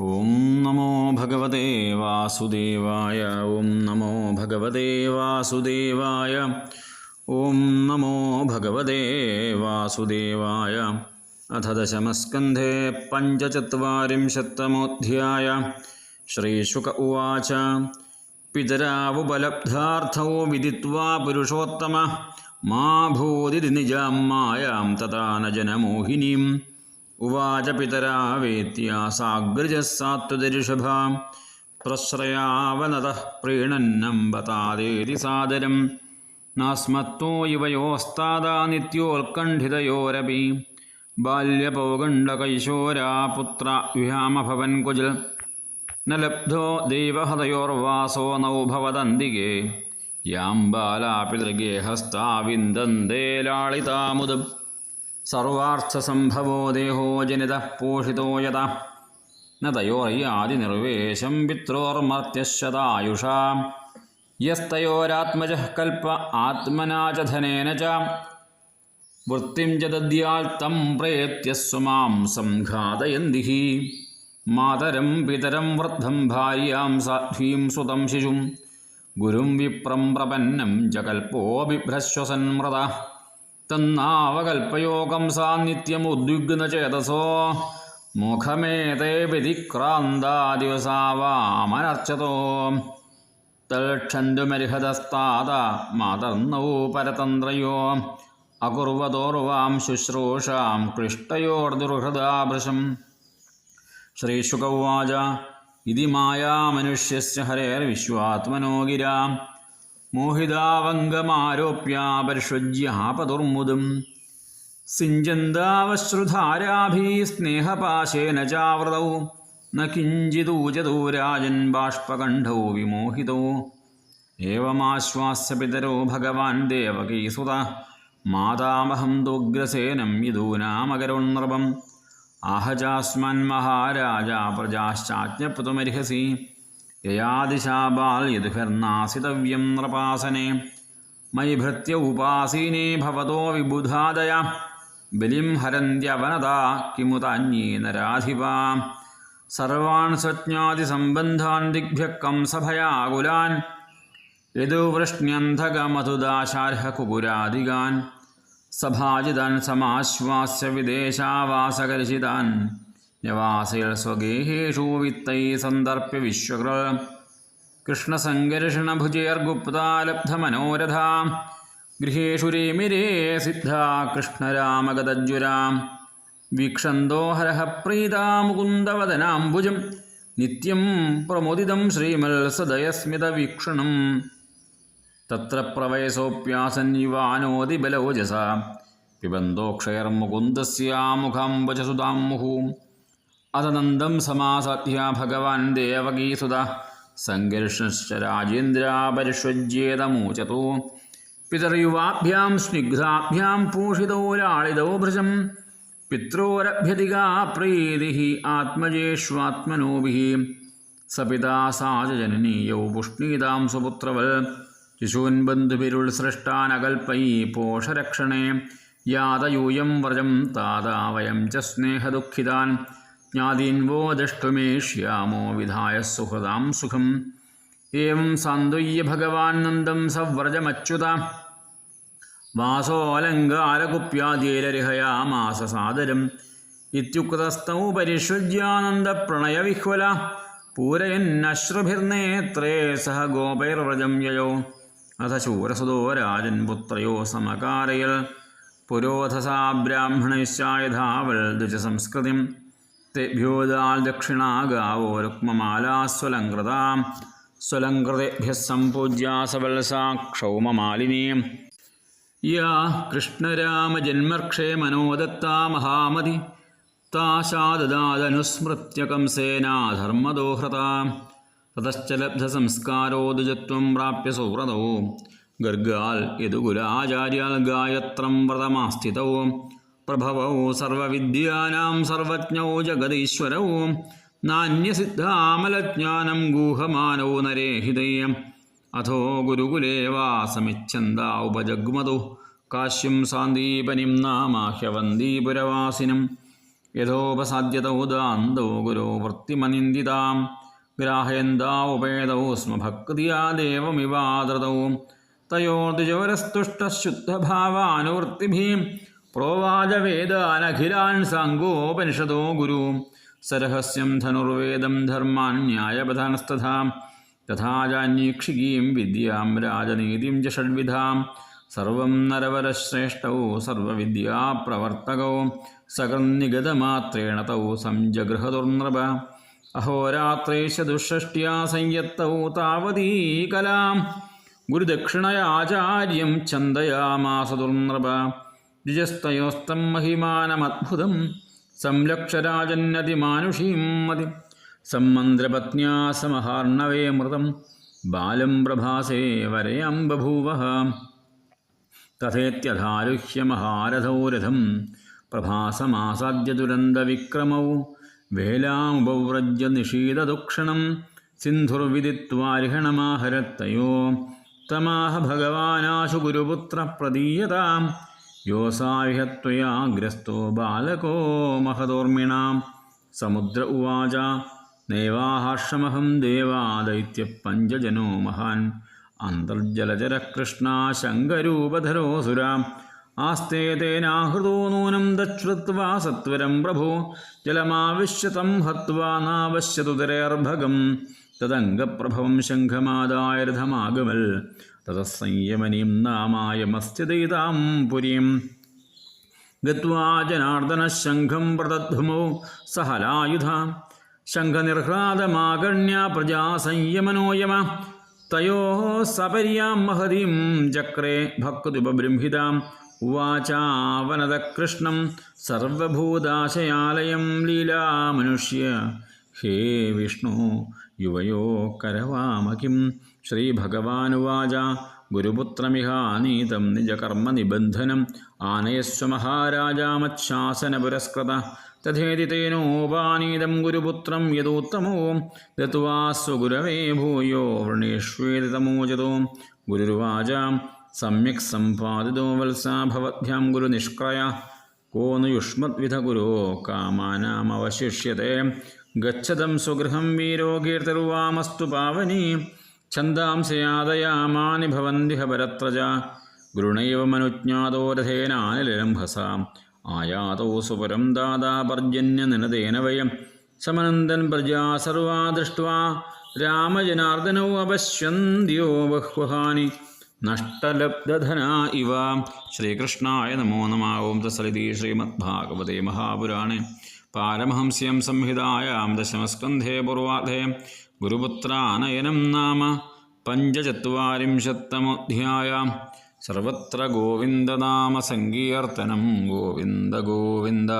ഓം നമോ ഭഗവതേ വാസുദേവായ ഓം നമോ ഭഗവതേ വാസുദേവായ ഓം നമോ ഭഗവതേ വാസുദേവായ. അഥ ദശമസ്കന്ധേ പഞ്ചചത്വരിംശത്തമോധ്യായ. ശ്രീശുക ഉവാച. പിതരാവുപലബ്ധാർത്ഥോ വിദിത്വാ പുരുഷോത്തമ. മാ ഭൂതി നിജാം മായാം തഥാ ന ജനമോഹിനീം. ഉവാച പിതരാ വേത്യ സാഗ്രജः പ്രശ്രയാവനത പ്രീണന്നമ്പതാദേതി സാദരം. നാസ്മത്തോ യുവയോസ്താദാ നിത്യോത്കണ്ഠിതയോരപി ബാല്യപൗഗണ്ഡകൈശോരാ പുത്ര വ്യാമഭവൻ കുജൽ. ന ലബ്ധോ ദൈവഹതയോർവാസോ നൗ ഭവദന്തികേ യാം ബാലാപിതൃഗേഹസ്ഥാ വിന്ദന്തേ ലാളിതാമുദം സർവാർത്ഥസംഭവോ ദേഹോ ജനിത പോഷിതോ യത ന തയോർയാദിനിർവേശം പിത്രോർമർത്യശതായുഷാ യസ്തയോരാത്മജ കൽപ്പ ആത്മനാ ച. വൃത്തിം ച ദദ്യാൽ തം പ്രേത്യസ്വമാം സംഘാതയന്തി മാതരം പിതരം വൃദ്ധം ഭാര്യാം സാധ്വീം സുതം ശിശും. ഗുരും വിപ്രം പ്രപന്നം ച കൽപ്പോ തന്നാവകൽപ്പയോഗം സാന്നിധ്യം ഉദ്വിഗ്ന ചേതസോ മുഖമേതേ വ്യതിക്രാന്താ ദിവസാവാമനർച്ചതോ തൽക്ഷന്തുമരിഹതസ്താത മാതർന്നൗ പരതന്ത്രയോ. അകുർവതോർവാം ശുശ്രൂഷാം ക്ലിഷ്ടയോർദുർഹൃദാഭൃശം ശ്രീശുക ഉവാച ഇതി മായാമനുഷ്യസ്യ ഹരേർവിശ്വാത്മനോ ഗിരാ. മോഹിതാവംഗമാരോപ്യാപരിഷജ്യാപതുർമുദം സിഞ്ചന്താവശ്രുധാരാഭീ സ്നേഹപാശേന ചാവൃതൗ ന രാജൻ ബാഷ്പകണ്ഠൗ വിമോഹിതോ. ഏവമാശ്വാസ്യ പിതരോ ഭഗവാൻ ദേവകീസുത. മാതാമഹം ദുഗ്രസേനം യദൂനാമകരോന്നൃപം ആഹചാസ്മൻ മഹാരാജ പ്രജാശ്ചാജ്ഞപുതുമർഹസി യയാദിശാബാൽ യദുഭിർനാസിതവ്യം നൃപാസനെ മയി ഭൃത്യ ഉപാസീനേ ഭവതോ വിബുധാദയ ബലിം ഹരന്ത്യവനത കിമുതാന്യേന രാധിപാ സർവാൻ സ്വജ്ഞാതിസംബന്ധാൻ ദിഗ്ഭ്യഃ കംസഭയാകുലാൻ യദുവൃഷ്ണ്യന്ധകമധുദാശാർഹകുപുരാദികാൻ സഭാജിതാൻ സമാശ്വാസ്യ വിദേശാവാസകരിഷിതാൻ നിവാസയിൽ സ്വഗേഹേഷു വിത്തൈ സന്ദർപ്യ വിശ്വകൃ. കൃഷ്ണസംഘർഷണഭുജേർഗുപ്താലബ്ധമനോരഥ ഗൃഹേഷു രേമിരേ സിദ്ധ കൃഷ്ണരാമഗതജ്വരാം വീക്ഷന്തോ ഹരഃ പ്രീതാ മുകുന്ദവദനാംബുജം. നിത്യം പ്രമോദിതം ശ്രീമത്സദയസ്മിതവീക്ഷണം തത്ര പ്രവയസോപ്യാസൻ യുവാനോതിബലോജസ പിബന്തോക്ഷയർമുകുന്ദസ്യാമുഖാംബച സുതാം അതനന്ദം സമാസാധ്യ ഭഗവാൻ ദേവകീസുത സങ്കർഷശ്ച രാജേന്ദ്രാപരിഷ്വജ്യേതമൂചതോ. പിതർയുവാഭ്യാം സ്നിഗ്ധാഭ്യാം പൂഷിതോ ലാളിതോ ഭൃശം. പിത്രോരഭ്യധികാ പ്രീതി ആത്മജേഷ്വാത്മനോഭി. സപിതാ സാജനനീയൗ പുഷ്ണീതാം സുപുത്രവൽ ശിശൂൻ ബന്ധുഭിരുൾസൃഷ്ടാനകൽപ്പൈ പോഷരക്ഷണേ. യാതയൂയം വ്രജം താതാവയം ച സ്നേഹദുഃഖിതാൻ. ജ്ഞാതീൻവോ ദഷ്ടുമേഷ്യാമോ വിധായ സുഹൃദാം സുഖം. ഏവം സാന്ത്വയ്യ ഭഗവാൻ നന്ദം സവ്രജമച്യുത. വാസോലങ്കാരകുപ്യാദ്യേലരിഹയാമാസ സാദരം. ഇത്യുക്തസ്തൗ ഇത്യുക്തസ്ഥൗ പരിശുജ്യാനന്ദപ്രണയവിഹ്വല പൂരയന്നശ്രുഭിർനേത്രേ സഹ ഗോപൈർവ്രജം യയോ. അഥ ശൂരസുതോ രാജൻ പുത്രയോ സമകാരയൽ. പുരോധസാ ബ്രാഹ്മണൈശ്ചായധാവൽ ദ്വിജസംസ്കൃതിം. तेभ्योदाल् दक्षिणा गावो रुक्ममालास्वलङ्कृता स्वलङ्कृतेभ्यः सम्पूज्या सबलसा क्षौममालिनी या कृष्णरामजन्मर्क्षे मनोदत्ता महामति ताशाददादनुस्मृत्य कंसेना धर्मदोहृता ततश्च लब्धसंस्कारो द्विजत्वं प्राप्य सुव्रतौ गर्गाल् यदुकुलाचार्याल् गायत्रं व्रतमास्थितौ പ്രഭവോ സർവവിദ്യാനാം സർവജ്ഞോ ജഗതീശ്വരവോ നാന്യസിദ്ധാമലജ്ഞാനം ഗൂഹമാനോ നരേഹിതേയം അഥോ ഗുരുകുലേ വാസമിച്ഛന്ത ഉപജഗ്മതു. കാശ്യം സാന്ദീപനിം നാമാഹ്യവന്ദീപുരവാസിനും യഥോപസാദ്യതോ ദാന്തോ ഗുരോ വൃത്തിമനിന്ദിതാം. ഗ്രാഹയന്താ ഉപേതൗ സ്മ ഭക്തിയാ ദേവമിവാദൃതൗ തയോർദ്വിജോരസ്തുഷ്ടശുദ്ധഭാവാനുവൃത്തിഭീം പ്രോവാചവേദാനഖിലാൻ സാങ്കോപനിഷദോ ഗുരു സരഹസ്യം ധനുർവേദം ധർമാൻ ന്യായപഥാനസ്തഥാം തഥാചാന്യീക്ഷികീം വിദ്യാം രാജനീതിം ച ഷഡ്വിധാം സർവം നരവരശ്രേഷ്ഠോ സർവവിദ്യാപ്രവർത്തകോ സകർനിഗതമാത്രേണ തൗ സംജഗൃഹദുർനൃപ അഹോരാത്രേശ ദുഷ്ഷ്ട്യാ സംയത്തൗ താവതീ കലാം ഗുരുദക്ഷിണയാചാര്യം ചന്തയാമാസ ദുർനൃപ ദ്വിജസ്തയോസ്തം മഹിമാനമത്ഭുതം സംലക്ഷരാജന്നതി മാനുഷീം മതി. സമ്മന്ത്രപത്ന്യാ സമഹാർണവേ മൃതം. ബാലം പ്രഭാസേ വരയാം ബഭൂവ തഥേത്യധാരുഹ്യ മഹാരഥോ രഥം. പ്രഭാസമാസാദ്യ ദുരന്തവിക്രമൗ വേലാമുപവ്രജ നിഷീദദുക്ഷണം സിന്ധുർവിദിത്വാർഹണമാഹരത്തയോ തമാഹ ഭഗവാനാശു ഗുരുപുത്ര പ്രദീയതാം യോസാവിഹത്വയാഗ്രസ്തോ ബാലകോ മഹദോർമിണാം സമുദ്ര ഉവാച നൈവാഹാർഷമഹം ദേവാ ദൈത്യപഞ്ചജനോ മഹാൻ അന്തർജലചര കൃഷ്ണ ശങ്കരൂപധരോസുര ആസ്തേ തേനാഹൃതോ നൂനം ദശ്രുത്വാ സത്വരം പ്രഭോ ജലമാവിശ്യതം ഹത്വാ നാവശ്യതുതരേർഭകം തദംഗപ്രഭവം ശംഖമാദായ രഥമാഗമൽ നാമായ നാമായമസ്തിദയിതാം പുരീം. ഗത്വാ ജനാർദ്ദനശംഖം പ്രതദ്ഭുമോ സഹലായുധ. ശംഖനിർഹ്ലാദമാകണ്യ പ്രജാ സംയമനോയമ തയോ സപര്യാം മഹതിം ചക്രേ ഭക്തുപബൃംഹിതാം. ഉവാചാവനതകൃഷ്ണം സർവഭൂതാശയാലയം ലീലാമനുഷ്യ. ഹേ വിഷ്ണു യുവയോ കരവാമകിം ശ്രീഭഗവാനുവാച ഗുരുപുത്രമിഹാനീതം നിജകർമ്മനിബന്ധനം ആനയസ്വ മഹാരാജാമച്ഛാസനപുരസ്കൃത തഥേതി തേനോപാനീതം ഗുരുപുത്രം യദോത്തമോ ദത്വാ സ്വഗുരവേ ഭൂയോ വൃണേഷ്വേതി തമോചതോ ഗുരുരുവാച സമ്യക് സമ്പാദിതോ വത്സാ ഭവദ്ഭ്യാം ഗുരുനിഷ്ക്രയ കോ नु युष्मद्विध गुरो कामानामवशिष्यते गच्छतं स्वगृहं वीरो कीर्तिर्वामस्तु पावनी ഛന്ദാംശയാദയാമാനി ഭവന്തിഹ പരത്രജ ഗുരുണൈവ മനുജ്ഞാതോ രഥേനാനിലംഭസാം ആയാതോ സുപരം ദാതാപർജന്യ നിനതേന വയം സമനന്ദൻ പ്രജാ സർവാ ദൃഷ്ട രാമജനാർദ്ദനോ അപശ്യന്തിയോ ബഹ്വഹാനി നഷ്ടലബ്ധന ഇവ ശ്രീകൃഷ്ണായ നമോ നമാവും തസലിതി ശ്രീമദ്ഭാഗവതേ മഹാപുരാണേ പാരമഹംസ്യം സംഹിതായാം ദശമസ്കന്ധേ പൂർവാധേ ഗുരുപുത്രാനയനം നാമ പഞ്ചചത്വാരിംശത്തമോധ്യായ. സർവത്ര ഗോവിന്ദനാമ സങ്കീർത്തനം ഗോവിന്ദ ഗോവിന്ദ.